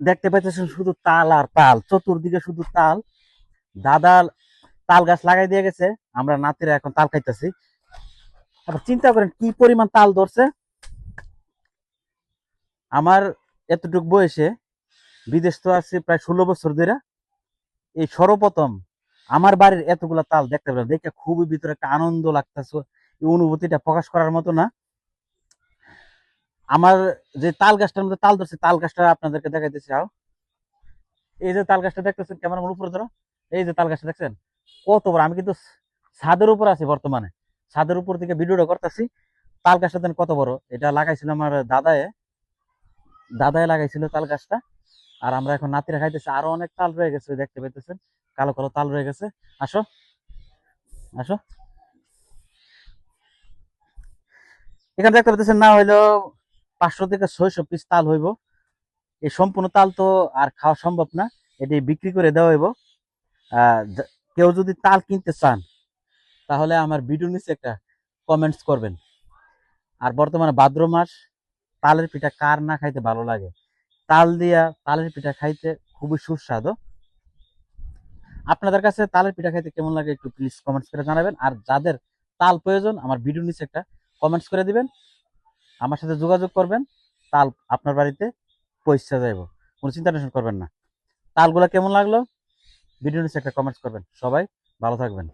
দেখতে পাইতেছেন শুধু তাল আর তাল, চতুর্দিকে শুধু তাল। দাদা তাল গাছ লাগাই দিয়ে গেছে, আমরা নাতিরা এখন তাল খাইতেছি। আবার চিন্তা করেন, কি পরিমাণ তাল ধরছে? আমার এতটুক বয়সে বিদেশ তো আছে প্রায় ষোলো বছর ধরে। এই সর্বপ্রথম আমার বাড়ির এতগুলা তাল দেখতে পেলাম। দেখে খুবই ভিতরে একটা আনন্দ লাগতেছে, এই অনুভূতিটা প্রকাশ করার মতো না। আমার যে তাল গাছটার মধ্যে তাল ধরছে, তাল গাছটা আপনাদেরকে দেখাইতেছি আও এই যে তাল গাছটা দেখতেছেন, ক্যামেরা উপরে ধরো। এই যে তাল গাছটা দেখছেন, কত বড়। আমি কিন্তু ছাদের উপর আছি বর্তমানে। ছাদের উপর থেকে ভিডিওটা করতেছি, তাল গাছটা দেন কত বড়। এটা লাগাইছিল আমার দাদায়। দাদায় লাগাইছিল তাল গাছটা। আর আমরা এখন নাতিরা খাইতেছি, আরও অনেক তাল রয়ে গেছে দেখতে পাইতেছেন। কালো কালো তাল রয়ে গেছে। আসো। আসো। এখানে দেখতে পাইতেছেন, না হইল পাঁচশো থেকে ছয়শো পিস তাল হইব। এই সম্পূর্ণ তাল তো আর খাওয়া সম্ভব না, এটি বিক্রি করে দেওয়া হইব। কেউ যদি তাল কিনতে চান, তাহলে আমার ভিডিও নিচে একটা কমেন্টস করবেন। আর বর্তমানে ভাদ্র মাস, তালের পিঠা কার না খাইতে ভালো লাগে? তাল দিয়া তালের পিঠা খাইতে খুবই সুস্বাদু। আপনাদের কাছে তালের পিঠা খাইতে কেমন লাগে একটু প্লিজ কমেন্টস করে জানাবেন। আর যাদের তাল প্রয়োজন, আমার ভিডিও নিচে একটা কমেন্টস করে দিবেন। আমার সাথে যোগাযোগ করবেন, তাল আপনার বাড়িতে পয়সা যাইব। কোনো চিন্তা টেনশন করবেন না। তালগুলো কেমন লাগল? ভিডিও নিচে একটা কমেন্টস করবেন। সবাই ভালো থাকবেন।